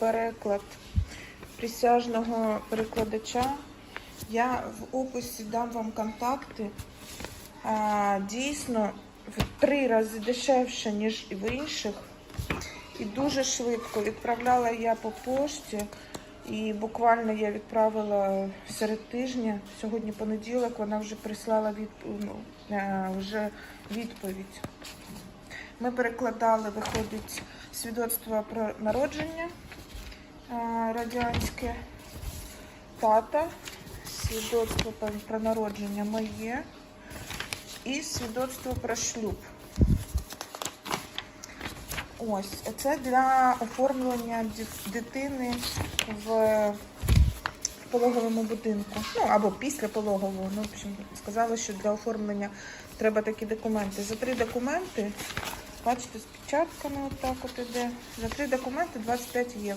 переклад присяжного перекладача. Я в описі дам вам контакти. Дійсно, в три рази дешевше, ніж і в інших. І дуже швидко відправляла я по пошті. І буквально я відправила серед тижня. Сьогодні понеділок вона вже прислала від, ну, е, вже відповідь. Ми перекладали, виходить, свідоцтво про народження радянське тата, свідоцтво про, народження моє і свідоцтво про шлюб. Ось, це для оформлення дитини в пологовому будинку. Ну, або після пологового. Ну, в общем, сказали, що для оформлення треба такі документи. За три документи, бачите, з печатками отак от іде. За три документи 25 євро.